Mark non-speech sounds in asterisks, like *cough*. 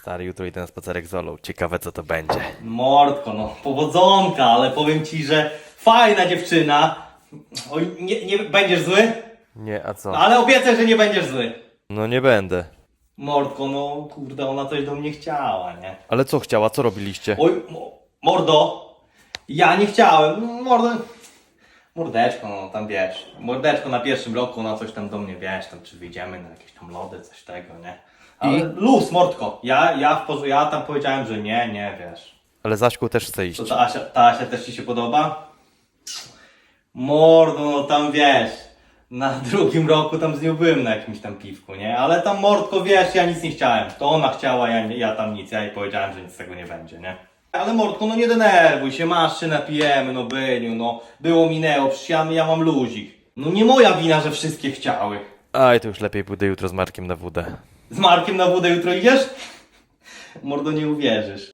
Stary, jutro idę na spacerek z Olą. Ciekawe co to będzie. Mordko, no, powodzonka, ale powiem ci, że fajna dziewczyna. Oj, nie, nie będziesz zły? Nie, a co? Ale obiecaj, że nie będziesz zły. No nie będę. Mordko, no kurde, ona coś do mnie chciała, nie? Ale co chciała? Co robiliście? Oj, mo- mordo, ja nie chciałem. Mordo, mordeczko, no tam wiesz. Mordeczko na pierwszym roku, ona coś tam do mnie, wiesz, tam czy wyjdziemy na jakieś tam lody, coś tego, nie? Ale I? luz, mordko. Ja, ja, w porzu- ja tam powiedziałem, że nie, nie, wiesz. Ale Zaśku też chce iść. To ta Asia, ta Asia też ci się podoba? Mordo, no tam wiesz. Na *laughs* drugim roku tam z nią byłem na jakimś tam piwku, nie? Ale tam mordko, wiesz, ja nic nie chciałem. To ona chciała, ja, nie- ja tam nic. Ja jej powiedziałem, że nic z tego nie będzie, nie? Ale mordko, no nie denerwuj się, masz się napijemy, no byniu, no. Było, minęło, przecież ja, ja mam luzik. No nie moja wina, że wszystkie chciały. Aj, to już lepiej pójdę jutro z Markiem na wódę. Z Markiem na wódę jutro idziesz? Mordo, nie uwierzysz.